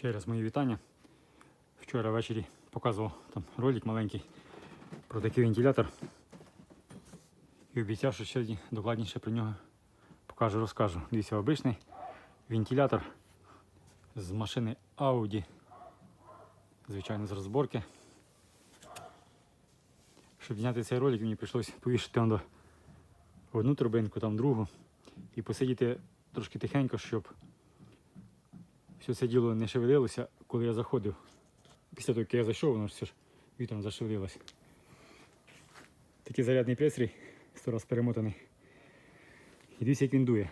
Ще раз мої вітання. Вчора ввечері показував там ролик маленький про такий вентилятор. І обіцяв, що сьогодні докладніше про нього покажу, розкажу. Дивіться, обичний вентилятор з машини Audi. Звичайно, з розборки. Щоб зняти цей ролик, мені прийшлося повішати одну турбинку, там другу. І посидіти трошки тихенько, щоб все це діло не шевелилося, коли я заходив. Після того, як я зайшов, воно ж все ж вітром зашевелилося. Такий зарядний пристрій, сто раз перемотаний. І дивіться, як він дує.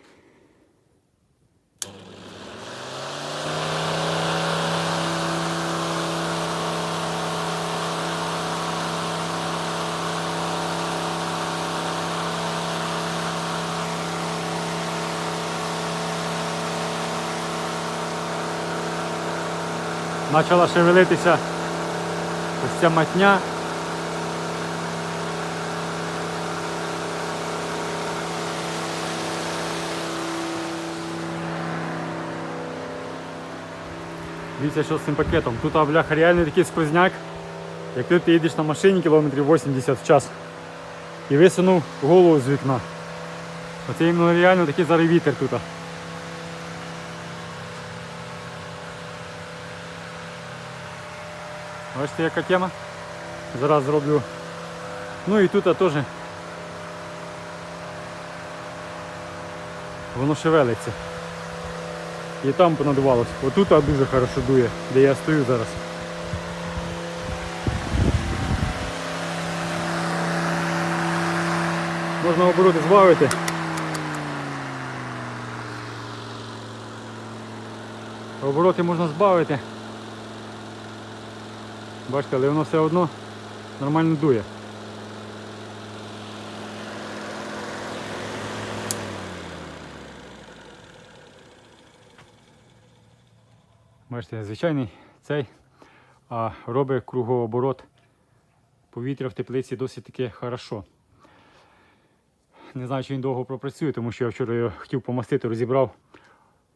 Почала шевелитися ось ця матня. Дивіться, що з цим пакетом. Тут бляха реально такий сквозняк. Як ти їдеш на машині кілометрів 80 в час і висунув голову з вікна. Оце іменно реально такий зараз вітер тут. Бачите, яка тема? Зараз зроблю. Ну і тут теж воно шевелиться. І там понадувалось. Отут дуже хорошо дує, де я стою зараз. Можна обороти збавити. Обороти можна збавити. Бачите, але воно все одно нормально дує. Бачите, звичайний цей а робить кругооборот повітря в теплиці досить таки хорошо. Не знаю, чи він довго пропрацює, тому що я вчора його хотів помастити, розібрав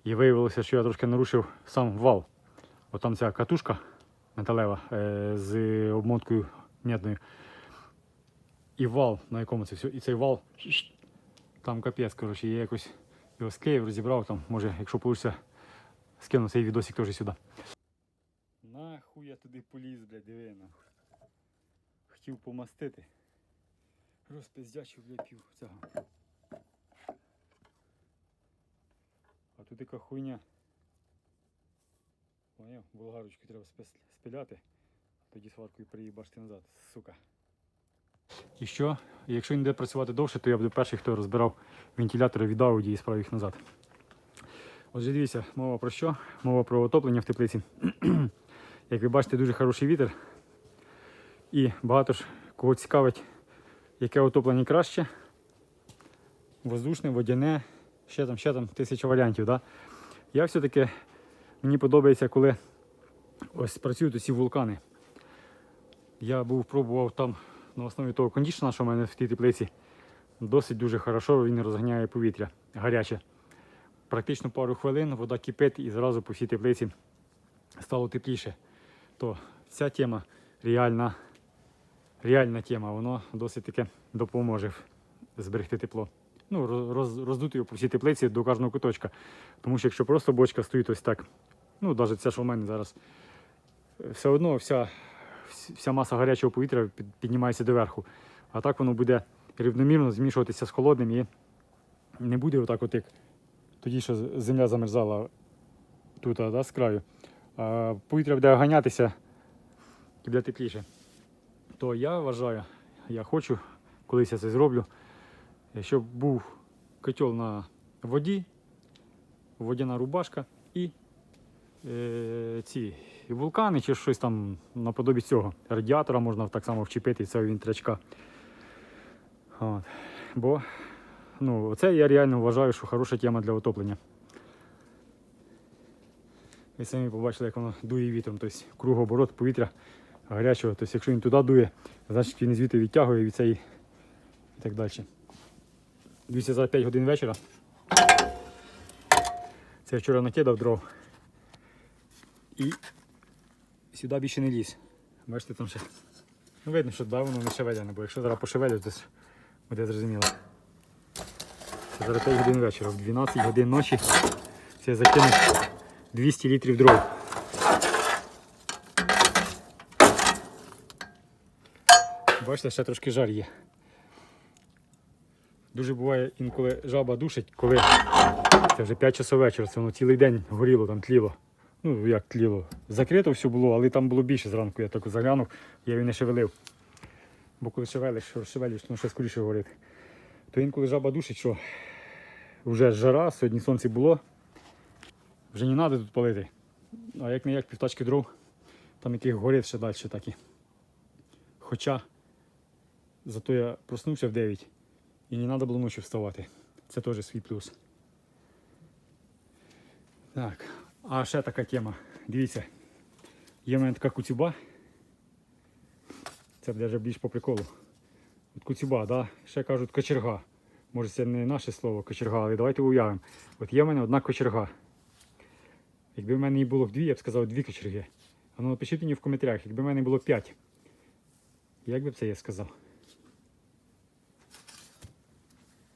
і виявилося, що я трошки нарушив сам вал. От там ця катушка металева е, з обмоткою м'ятною. І вал, на якому це все. І цей вал там капець, коротше, я якось його склеїв, розібрав там, може, якщо вийде, скину цей відосик теж сюди. Нахуй я туди поліз, блядь, диви на. Хотів помастити. Розпиздячив, блядь, пів цього. А тут яка хуйня. Поняв? Болгарочку треба спиляти, тоді сваркою приїбашти назад, сука. І що? Якщо він буде працювати довше, то я буду перший, хто розбирав вентилятори від Audi і справив їх назад. Отже, дивіться, мова про що? Мова про отоплення в теплиці. Як ви бачите, дуже хороший вітер. І багато ж кого цікавить, яке отоплення краще. Воздушне, водяне, ще там, ще там тисяча варіантів. Да? Я все-таки Мені подобається, коли ось працюють усі вулкани. Я був пробував там на основі того кондішена, що в мене в тій теплиці. Досить дуже хорошо він розганяє повітря гаряче. Практично пару хвилин вода кипить і зразу по всій теплиці стало тепліше. То ця тема реальна, реальна тема, воно досить таки допоможе зберегти тепло. Ну, роз, роздути його по всій теплиці до кожного куточка. Тому що якщо просто бочка стоїть ось так, ну навіть це, що в мене зараз, все одно вся, вся маса гарячого повітря піднімається доверху. А так воно буде рівномірно змішуватися з холодним і не буде отак, от як тоді, що земля замерзала тут, а, да, з краю. А повітря буде ганятися і буде тепліше. То я вважаю, я хочу, колись я це зроблю, щоб був котел на воді, водяна рубашка і е, ці вулкани чи щось там наподобі цього. Радіатора можна так само вчепити цього вінтрячка. От. Бо ну, це я реально вважаю, що хороша тема для отоплення. Ви самі побачили, як воно дує вітром, тобто кругооборот повітря гарячого. Тобто, якщо він туди дує, значить він звідти відтягує від цієї і так далі. Дивіться, за 5 годин вечора. Це я вчора накидав дров. І сюди більше не ліз. Бачите, там ще. Ну, видно, що да, воно не шевеляне, бо якщо зараз пошевелю, то буде зрозуміло. Це зараз 5 годин вечора, в 12 годин ночі це закинув 200 літрів дров. Бачите, ще трошки жар є. Дуже буває інколи жаба душить, коли це вже 5 часов вечора, це воно цілий день горіло, там тліло. Ну, як тліло. Закрито все було, але там було більше зранку. Я так заглянув, я її не шевелив. Бо коли шевелиш, шевелиш, то ще скоріше горить. То інколи жаба душить, що вже жара, сьогодні сонце було. Вже не треба тут палити. А як не як півтачки дров, там яких горить ще далі такі. Хоча зато я проснувся в 9 і не треба було ночі вставати. Це теж свій плюс. Так, а ще така тема. Дивіться, є в мене така куцюба. Це вже більш по приколу. От куцюба, да? ще кажуть кочерга. Може це не наше слово кочерга, але давайте уявимо. От є в мене одна кочерга. Якби в мене її було дві, я б сказав дві кочерги. А ну напишіть мені в коментарях, якби в мене було п'ять. Як би це я сказав?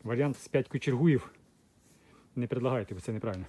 Варіант з 5 кочергуїв не предлагайте, бо це неправильно.